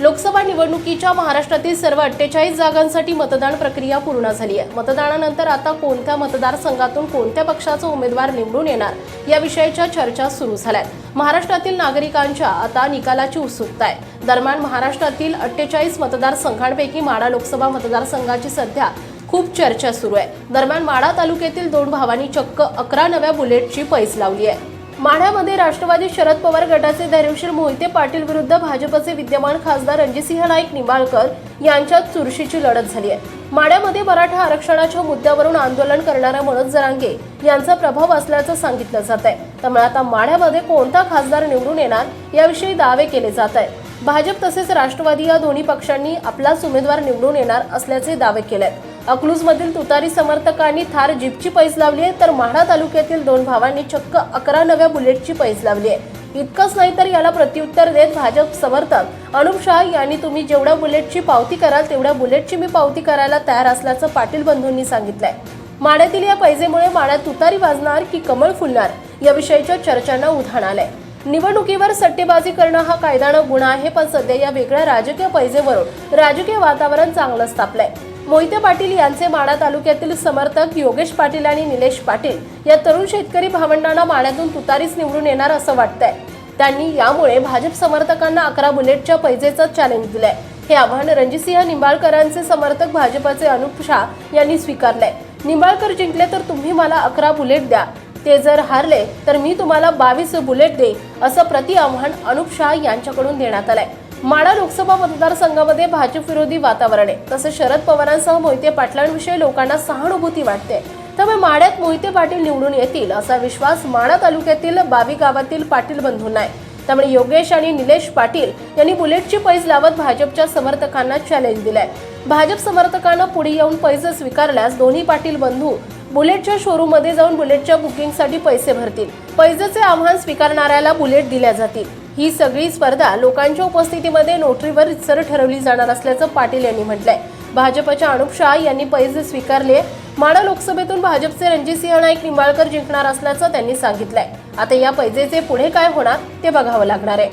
लोकसभा निवडणुकीच्या महाराष्ट्रातील सर्व अठ्ठेचाळीस जागांसाठी मतदान प्रक्रिया पूर्ण झाली आहे. मतदानानंतर आता कोणत्या मतदारसंघातून कोणत्या पक्षाचा उमेदवार निवडून येणार याविषयीच्या चर्चा सुरू झाल्यात. महाराष्ट्रातील नागरिकांच्या आता निकालाची उत्सुकता आहे. दरम्यान महाराष्ट्रातील अठ्ठेचाळीस मतदारसंघांपैकी माडा लोकसभा मतदारसंघाची सध्या खूप चर्चा सुरू आहे. दरम्यान माडा तालुक्यातील दोन भावांनी चक्क अकरा नव्या बुलेटची पैस लावली आहे. माढ्यामध्ये राष्ट्रवादी शरद पवार गटाचे धैर्यशील मोहिते पाटील विरुद्ध भाजपचे विद्यमान खासदार रणजितसिंह नाईक निंबाळकर यांच्यात चुरशीची लढत झाली आहे. माढ्यामध्ये मराठा आरक्षणाच्या मुद्द्यावरून आंदोलन करणाऱ्या मनोज जरांगे यांचा प्रभाव असल्याचं सांगितलं जात आहे त्यामुळे आता माढ्यामध्ये कोणता खासदार निवडून येणार याविषयी दावे केले जात आहेत भाजप तसेच राष्ट्रवादी या दोन्ही पक्षांनी आपलाच उमेदवार निवडून येणार असल्याचे दावे केले आहेत अकलूजमधील तुतारी समर्थकांनी थार जीपची पैस लावली आहे तर माढा तालुक्यातील दोन भावांनी चक्क अकरा नव्या बुलेटची पैस लावली आहे. इतकंच नाही तर याला प्रत्युत्तर देत भाजप समर्थक अनुप शाह यांनी तुम्ही जेवढ्या बुलेटची पावती कराल तेवढ्या बुलेटची मी पावती करायला तयार असल्याचं पाटील बंधूंनी सांगितलंय. माड्यातील या पैजेमुळे माड्यात तुतारी वाजणार की कमळ फुलणार याविषयीच्या चर्चांना उधाण आलंय. निवडणुकीवर सट्टेबाजी करणं हा कायदानं गुन्हा आहे पण सध्या या वेगळ्या राजकीय पैजेवरून राजकीय वातावरण चांगलंच तापलंय. मोहिते पाटील यांचे माडा तालुक्यातील समर्थक योगेश पाटील आणि निलेश पाटील या तरुण शेतकरी भावंडांना माड्यातून तुतारीच निवडून येणार असं वाटतंय. त्यांनी यामुळे भाजप समर्थकांना अकरा बुलेटच्या पैजेचं चॅलेंज दिलंय. हे आव्हान रणजितसिंह निंबाळकरांचे समर्थक भाजपाचे अनुप शाह यांनी स्वीकारलंय. निंबाळकर जिंकले तर तुम्ही मला अकरा बुलेट द्या. ते जर हारले तर मी तुम्हाला बावीस बुलेट दे असं प्रति आव्हान अनुप शाह यांच्याकडून देण्यात आलंय. माडा लोकसभा मतदारसंघामध्ये भाजप विरोधी वातावरण आहे. तसंच शरद पवारांसह मोहिते पाटलांविषयी लोकांना सहानुभूती वाटते. त्यामुळे माड्यात मोहिते पाटील निवडून येतील असा विश्वास माडा तालुक्यातील बावी गावातील पाटील बंधूंना आहे. त्यामुळे योगेश आणि निलेश पाटील यांनी बुलेटची पैज लावत भाजपच्या समर्थकांना चॅलेंज दिलाय. भाजप समर्थकांना पुढे येऊन पैसे स्वीकारल्यास दोन्ही पाटील बंधू बुलेटच्या शोरूममध्ये जाऊन बुलेटच्या बुकिंगसाठी पैसे भरतील. पैजेचे आव्हान स्वीकारणाऱ्याला बुलेट दिल्या जातील. ही सगळी स्पर्धा लोकांच्या उपस्थितीमध्ये नोटरीवर रितसर ठरवली जाणार असल्याचं पाटील यांनी म्हटलंय. भाजपच्या अनुप शाह यांनी पैसे स्वीकारले. माडा लोकसभेतून भाजपचे रणजितसिंह नाईक निंबाळकर जिंकणार असल्याचं त्यांनी सांगितलंय. आता या पैजेचे पुढे काय होणार ते बघावं लागणार आहे.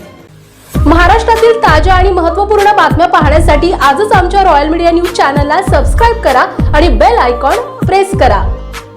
महाराष्ट्रातील ताज्या आणि महत्त्वपूर्ण बातम्या पाहण्यासाठी आजच आमच्या रॉयल मीडिया न्यूज चॅनलला सबस्क्राईब करा आणि बेल आयकॉन प्रेस करा.